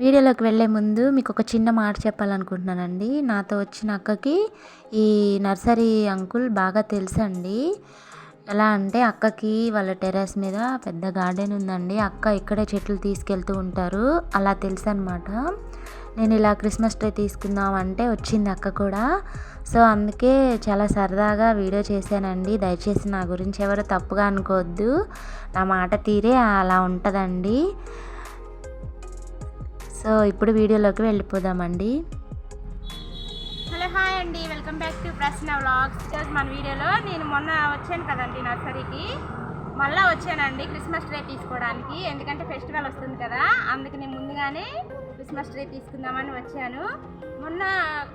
వీడియోలోకి వెళ్ళే ముందు మీకు ఒక చిన్న మాట చెప్పాలనుకుంటున్నానండి. నాతో వచ్చిన అక్కకి ఈ నర్సరీ అంకుల్ బాగా తెలుసండి. ఎలా అంటే అక్కకి వాళ్ళ టెర్రస్ మీద పెద్ద గార్డెన్ ఉందండి. అక్క ఇక్కడే చెట్లు తీసుకెళ్తూ ఉంటారు. అలా తెలుసు అనమాట నేను ఇలా క్రిస్మస్ ట్రీ తీసుకుందాం అంటే వచ్చింది అక్క కూడా. సో అందుకే చాలా సరదాగా వీడియో చేశానండి. దయచేసి నా గురించి ఎవరు తప్పుగా అనుకోవద్దు. నా మాట తీరే అలా ఉంటుందండి. సో ఇప్పుడు వీడియోలోకి వెళ్ళిపోదామండి. హలో హాయ్ అండి. Welcome back to Prashna vlogs ఈరోజు మన వీడియోలో నేను మొన్న వచ్చాను కదండి నర్సరీకి. మళ్ళీ వచ్చానండి క్రిస్మస్ ట్రీ తీసుకోవడానికి. ఎందుకంటే ఫెస్టివల్ వస్తుంది కదా. అందుకని ముందుగానే క్రిస్మస్ ట్రీ తీసుకుందామని వచ్చాను. మొన్న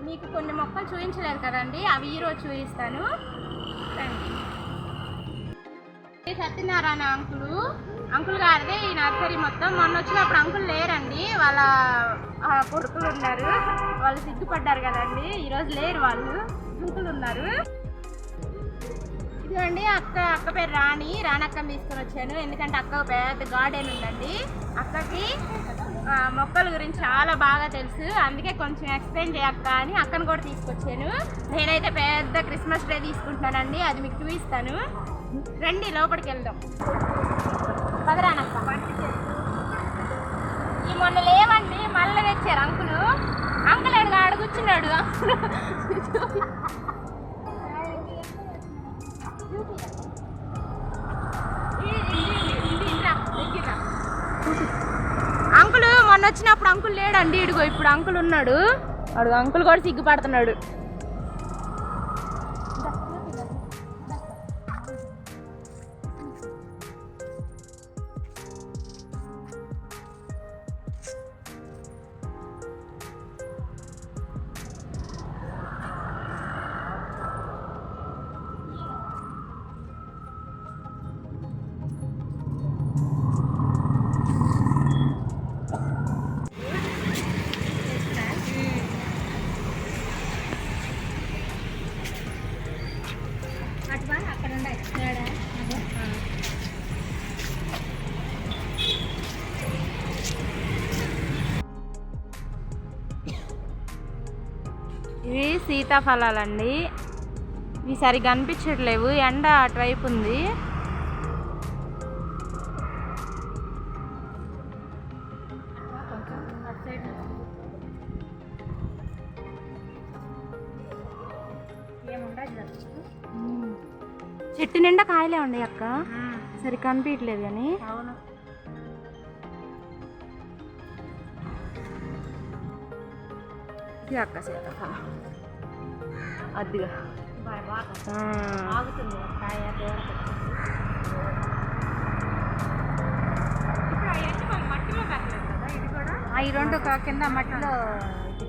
మీకు కొన్ని మొక్కలు చూపించలేదు కదండి. అవి ఈరోజు చూపిస్తాను. Thank you Satyanarayana uncle. Uncle గారిదే ఈ నర్సరీ మొత్తం. మొన్న వచ్చినప్పుడు అంకుల్ లేరండి. వాళ్ళ కొడుకులు ఉన్నారు. వాళ్ళు సిగ్గుపడ్డారు కదండి. ఈరోజు లేరు వాళ్ళు. అంకులు ఉన్నారు. ఇదిగోండి అక్క అక్క పేరు రాణి. రాణి తీసుకొని వచ్చాను. ఎందుకంటే అక్క పెద్ద గార్డెన్ ఉందండి. అక్కకి మొక్కల గురించి చాలా బాగా తెలుసు. అందుకే కొంచెం ఎక్స్ప్లెయిన్ చేయక్క అని అక్కను కూడా తీసుకొచ్చాను. నేనైతే పెద్ద క్రిస్మస్ డే తీసుకుంటున్నానండి. అది మీకు చూపిస్తాను. రండి లోపలికి వెళ్దాం. పదరానక్క. ఈ మొన్న లేవండి మళ్ళీ తెచ్చారు అంకులు. అంకుల్ అడుగు ఆడ కూర్చున్నాడు. అంకుల్ మొన్న వచ్చినప్పుడు అంకుల్ లేడండి. ఇడుగో ఇప్పుడు అంకుల్ ఉన్నాడు. అడుగు అంకుల్ కూడా సిగ్గుపడుతున్నాడు. ఇవి సీతాఫలాలండి. ఇవి సరిగ్గా అనిపించట్లేవు. ఎండ అటువైపు ఉంది. చెట్టు నిండా కాయలే ఉండే అక్క. సరి కనిపించట్లేదు కానీ అవును. ఇది అక్క సీతాఫలం. ఆగుతుంది. కాయ ఈ రెండు కింద మట్టిలో ఇది.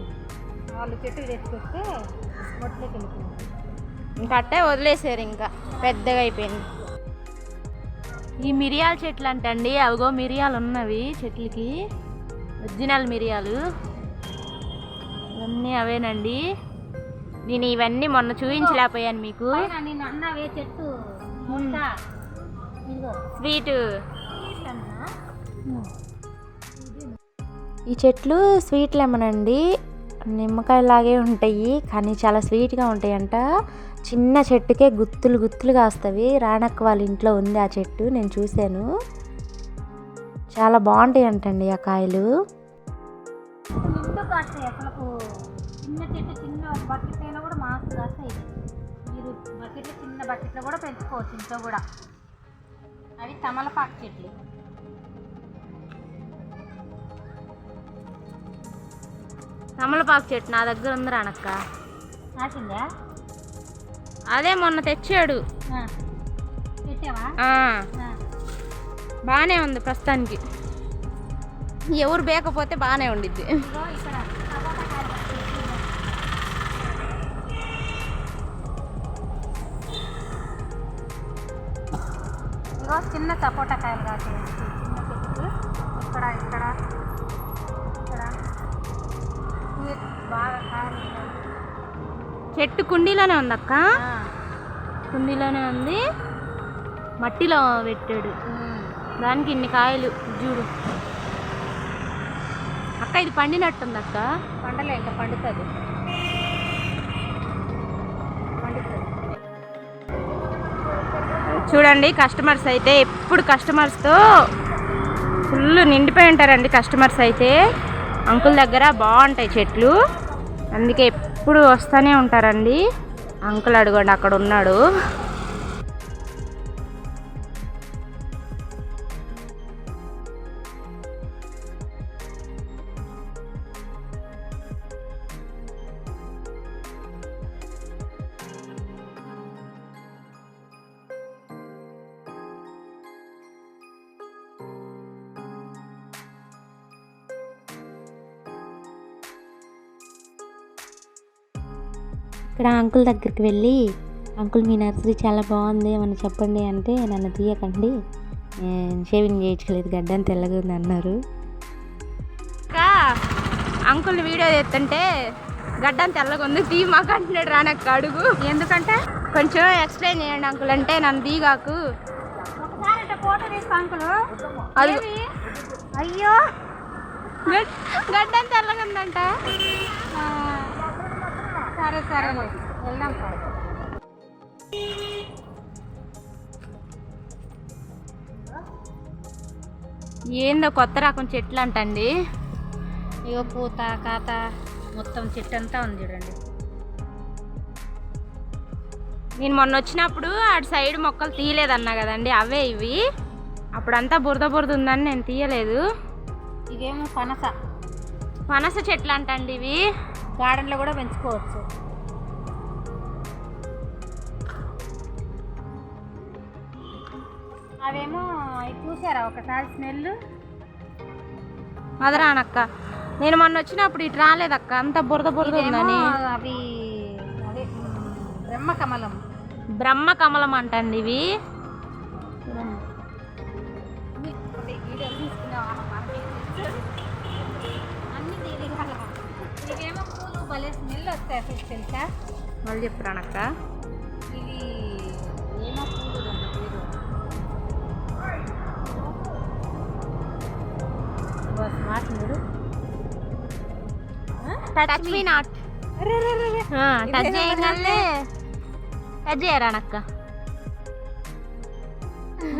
వాళ్ళు చెట్టు తెచ్చుకొస్తే మొట్లోకి వెళ్ళిపోయింది. ఇంకా అట్టే వదిలేసారు ఇంకా. పెద్దగా అయిపోయింది. ఈ మిరియాల చెట్లు అంటండి. అవిగో మిరియాలు ఉన్నవి చెట్లకి. ఒరిజినల్ మిరియాలు. ఇవన్నీ అవేనండి. నేను ఇవన్నీ మొన్న చూపించలేకపోయాను మీకు. చెట్టు స్వీట్. ఈ చెట్లు స్వీట్ లెమన్ అండి. నిమ్మకాయలాగే ఉంటాయి కానీ చాలా స్వీట్గా ఉంటాయంట. చిన్న చెట్టుకే గుత్తులు గుత్తులు కాస్తవి. రాణక్క వాళ్ళ ఇంట్లో ఉంది ఆ చెట్టు నేను చూశాను. చాలా బాగుంటాయి అంటండి ఆ కాయలు. చిన్న చెట్టు చిన్న బకెట్ అయినా కూడా మాకు కాస్తాయి. మీరు బకెట్లో చిన్న బకెట్లో కూడా పెంచుకోవచ్చు ఇంట్లో కూడా. అవి తమలపాకు చెట్లు. తమలపాకు చెట్టు నా దగ్గర ఉంది రానక్క నాటిందా అదే మొన్న తెచ్చాడు. బాగానే ఉంది ప్రస్తుతానికి. ఎవరు బేకపోతే బాగానే ఉండిద్ది. ఇదిగో చిన్న సపోటా కాయలు కాదు చిన్న చెట్టు ఇక్కడ ఇక్కడ. ఇక్కడ బాగా కాయలు. చెట్టు కుండీలోనే ఉంది అక్క. కుండీలోనే ఉంది. మట్టిలో పెట్టాడు. దానికి ఇన్ని కాయలు చూడు. అక్క ఇది పండినట్టుంది అక్క పండలే ఇంకా పండుతుంది. పండుతుంది. చూడండి కస్టమర్స్ అయితే ఎప్పుడు కస్టమర్స్తో ఫుల్ నిండిపోయి ఉంటారండి కస్టమర్స్ అయితే. అంకుల్ దగ్గర బాగుంటాయి చెట్లు. అందుకే ఎప్పుడు వస్తూనే ఉంటారండి. అంకుల్ అడుగుండి అక్కడ ఉన్నాడు. ఇక్కడ అంకుల్ దగ్గరికి వెళ్ళి అంకుల్ మీ నర్సరీ చాలా బాగుంది ఏమన్నా చెప్పండి అంటే నన్ను తీయకండి. నేను షేవింగ్ చేయించుకోలేదు గడ్డని తెల్లగా ఉంది అన్నారు. ఇంకా అంకుల్ వీడియో చేస్తుంటే గడ్డం తెల్లగా ఉంది తీ మాకు అంటున్నాడు రానక్క అడుగు. ఎందుకంటే కొంచెం ఎక్స్ప్లెయిన్ చేయండి అంకుల్ అంటే నన్ను దీగాకు ఫోటో అంకులు. అయ్యో. గడ్- గడ్డం తెల్లగా ఉందంట. ఆ, సరే సరే వెళ్దాం. సార్ ఏందో కొత్త రకం చెట్లు అంటండి ఇగో పూత కాత మొత్తం చెట్టు అంతా ఉంది చూడండి. నేను మొన్న వచ్చినప్పుడు అటు సైడ్ మొక్కలు తీయలేదన్నా కదండి అవే ఇవి. అప్పుడంతా బురద బురద ఉందని నేను తీయలేదు. ఇవేమో పనస. పనస చెట్లు అంటండి ఇవి. గార్డెన్లో కూడా పెంచుకోవచ్చు. అవేమో చూసారా? ఒకసారి స్మెల్ మదరానక్క నేను మొన్న వచ్చినప్పుడు ఇటు రాలేదక్క. అంత బురద బురద ఉందని. అవి అదే బ్రహ్మ కమలం బ్రహ్మ కమలం అంటండి ఇవి. అసలు తెలుసా? మళ్ళీ చెప్తానక్క ఇవి ఏమో పూలు పేరు. స్మార్ట్ మీరు టచ్ మీ నాట్ టచ్ చేయగలే. టచ్ చేయరానక్క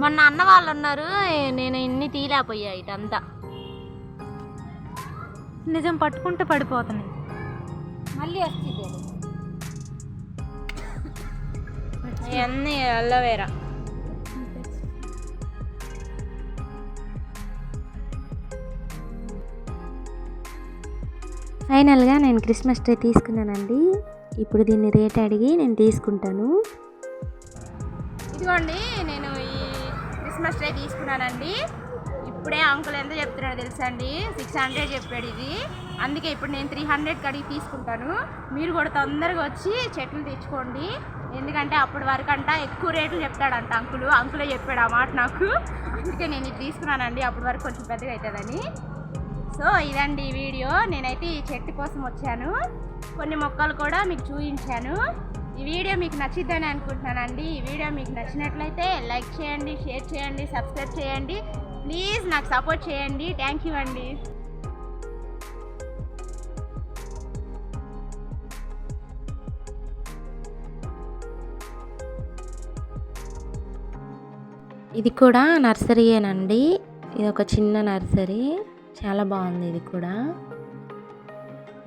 మొన్న అన్న వాళ్ళు ఉన్నారు నేను ఇన్ని తీలేకపోయా ఇటంతా నిజం పట్టుకుంటే పడిపోతున్నాయి మళ్ళీ వస్తుంది ఇవన్నీ అల్లవేరా ఫైనల్గా నేను క్రిస్మస్ ట్రీ తీసుకున్నానండి. ఇప్పుడు దీన్ని రేట్ అడిగి నేను తీసుకుంటాను. ఇదిగోండి నేను ఈ క్రిస్మస్ ట్రీ తీసుకున్నానండి. ఇప్పుడే అంకుల్ ఎంత చెప్తున్నాడో తెలుసా అండి? సిక్స్ హండ్రెడ్ చెప్పాడు ఇది. అందుకే ఇప్పుడు నేను త్రీ హండ్రెడ్ కడిగి తీసుకుంటాను. మీరు కూడా తొందరగా వచ్చి చెట్లు తెచ్చుకోండి. ఎందుకంటే అప్పటి వరకు అంట ఎక్కువ రేట్లు చెప్తాడంట అంకులు. అంకులే చెప్పాడు ఆ మాట నాకు. అందుకే నేను ఇది తీసుకున్నానండి. అప్పటి వరకు కొంచెం పెద్దగా అవుతుందని. సో ఇదండి ఈ వీడియో. నేనైతే ఈ చెట్టు కోసం వచ్చాను. కొన్ని మొక్కలు కూడా మీకు చూపించాను. ఈ వీడియో మీకు నచ్చిద్దని అనుకుంటున్నానండి. ఈ వీడియో మీకు నచ్చినట్లయితే లైక్ చేయండి షేర్ చేయండి సబ్స్క్రైబ్ చేయండి. ప్లీజ్ నాకు సపోర్ట్ చేయండి. థ్యాంక్ యూ అండి. ఇది కూడా నర్సరీయేనండి. ఇది ఒక చిన్న నర్సరీ. చాలా బాగుంది ఇది కూడా.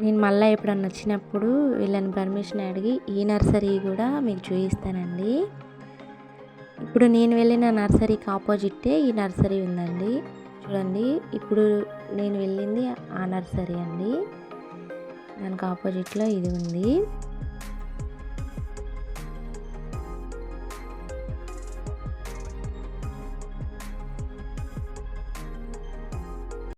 నేను మళ్ళీ ఎప్పుడన్నా వచ్చినప్పుడు వీళ్ళని పర్మిషన్ అడిగి ఈ నర్సరీ కూడా మీకు చూపిస్తానండి. ఇప్పుడు నేను వెళ్ళిన నర్సరీకి ఆపోజిట్టే ఈ నర్సరీ ఉందండి. చూడండి ఇప్పుడు నేను వెళ్ళింది ఆ నర్సరీ అండి. దానికి ఆపోజిట్లో ఇది ఉంది.